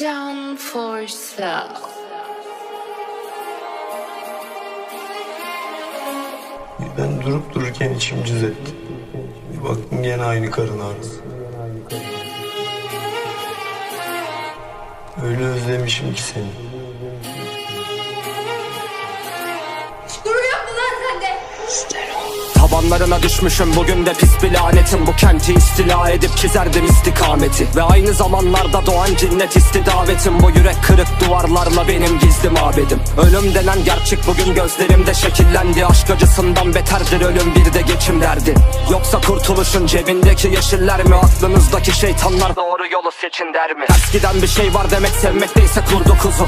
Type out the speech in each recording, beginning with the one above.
Down for sale. Ben durup dururken içim cız etti. Bir baktım gene aynı karın ağrısı. Öyle özlemişim ki seni. Tabanlarına düşmüşüm bugün de pis bir lanetim. Bu kenti istila edip çizerdim istikameti. Ve aynı zamanlarda doğan cinnet istidavetim Bu yürek kırık duvarlarla benim gizli mabedim Ölüm denen gerçek bugün gözlerimde şekillendi. Aşk acısından beterdir ölüm bir de geçim derdi. Yoksa kurtuluşun cebindeki yeşiller mi? Aklınızdaki şeytanlar doğru yolu seçin der mi? Ters giden bir şey var demek sevmekteyse kurdu kuzu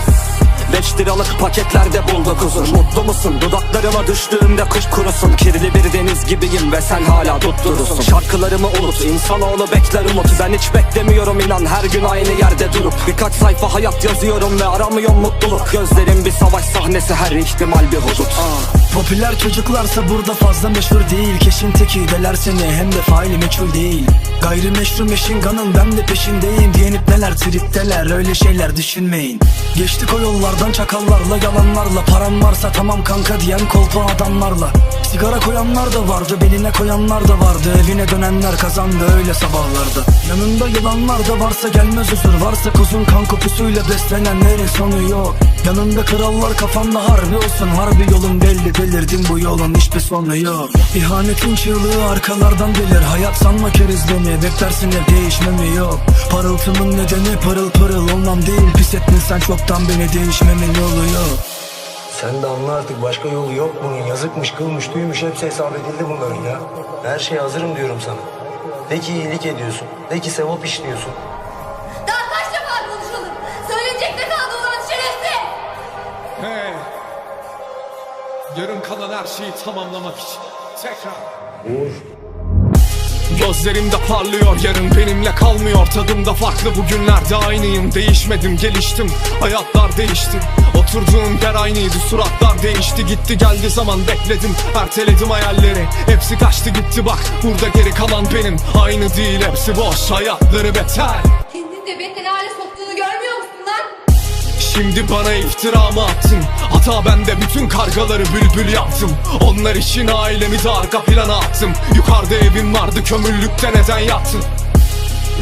Beş liralık paketlerde bulduk huzur Mutlu musun? Dudaklarıma düştüğümde kuş kurusun. Kirli bir deniz gibiyim ve sen hala tutturursun Şarkılarımı unut, insanoğlu bekler umut. Ben hiç beklemiyorum inan. Her gün aynı yerde durup Birkaç sayfa hayat yazıyorum ve aramıyorum mutluluk. Gözlerim bir savaş sahnesi her ihtimal bir hudut Popüler çocuklarsa burada fazla meşhur değil. Keşin teki deler seni hem de faili meçhul değil. Gayrimeşru meşin ganın ben de peşindeyim. Diyenip neler tripteler öyle şeyler düşünmeyin. Geçtik o yollardan çakallarla yalanlarla. Param varsa tamam kanka diyen kolpa adamlarla. Sigara koyanlar da vardı beline koyanlar da vardı. Evine dönenler kazandı öyle sabahlarda. Yanında yılanlar da varsa gelmez huzur. Varsa kuzun kan kokusuyla beslenenlerin sonu yok. Yanında krallar kafanda harbi olsun Harbi yolun belli belirdim bu yolun hiçbir sonu yok İhanetin çığlığı arkalardan gelir Hayat sanma kerizleni beklersin hep değişmemi yok Parıltımın nedeni pırıl pırıl olmam değil Pis ettin sen çoktan beni değişmemin yolu yok Sen de anla artık başka yolu yok bunun. Yazıkmış, kılmış, duymuş hepsi hesap edildi bunların ya. Her şeye hazırım diyorum sana. De ki iyilik ediyorsun. De ki sevap işliyorsun. Yarım kalan her şeyi tamamlamak için. Tekrar. Gözlerimde parlıyor yarın benimle kalmıyor. Tadımda farklı bugünlerde aynıyım. Değişmedim geliştim hayatlar değişti. Oturduğum yer aynıydı suratlar değişti. Gitti geldi zaman bekledim erteledim hayalleri. Hepsi kaçtı gitti bak burada geri kalan benim. Aynı değil hepsi boş hayatları beter Şimdi bana iftira mı attın? Hata bende bütün kargaları bülbül yaptım. Onlar için ailemi de arka plana attım. Yukarıda evim vardı kömürlükte neden yattın?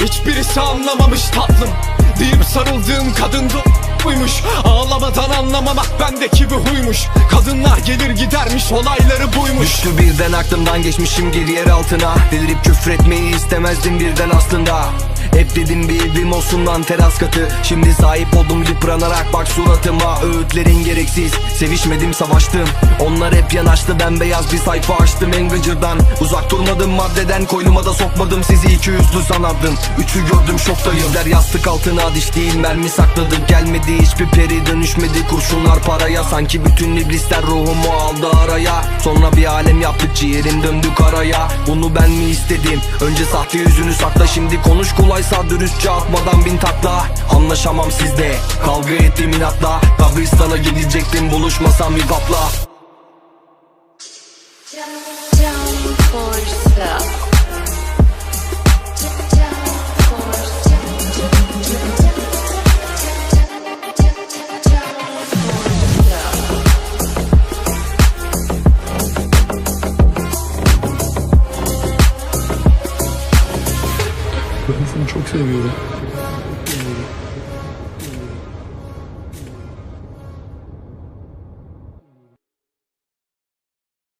Hiçbirisi anlamamış tatlım. Deyip sarıldığım kadın da buymuş. Ağlamadan anlamamak bendeki bir huymuş. Kadınlar gelir gidermiş olayları buymuş. Düştü birden aklımdan geçmişim geri yer altına. Delirip küfretmeyi istemezdim birden aslında hep dedim bir evim olsun lan teras katı. Şimdi sahip oldum yıpranarak bak suratıma. Öğütlerin gereksiz sevişmedim savaştım. Onlar hep yanaştı ben beyaz bir sayfa açtım en gıcırdan Uzak durmadım maddeden koynuma da sokmadım. Sizi iki yüzlü sanardım. Üçü gördüm şoktayım Der yastık altına diş değil mermi sakladık Gelmedi hiçbir peri dönüşmedi kurşunlar paraya. Sanki bütün iblisler ruhumu aldı araya. Sonra bir alem yaptık ciğerim döndü karaya. Bunu ben mi istedim? Önce sahte yüzünü sakla şimdi konuş kolaysa dürüstçe atmadan bin takla. Anlaşamam sizde kavga ettim inatla. Kabristana gidecektim buluşmasam hip hopla Down for sale. çok seviyorum.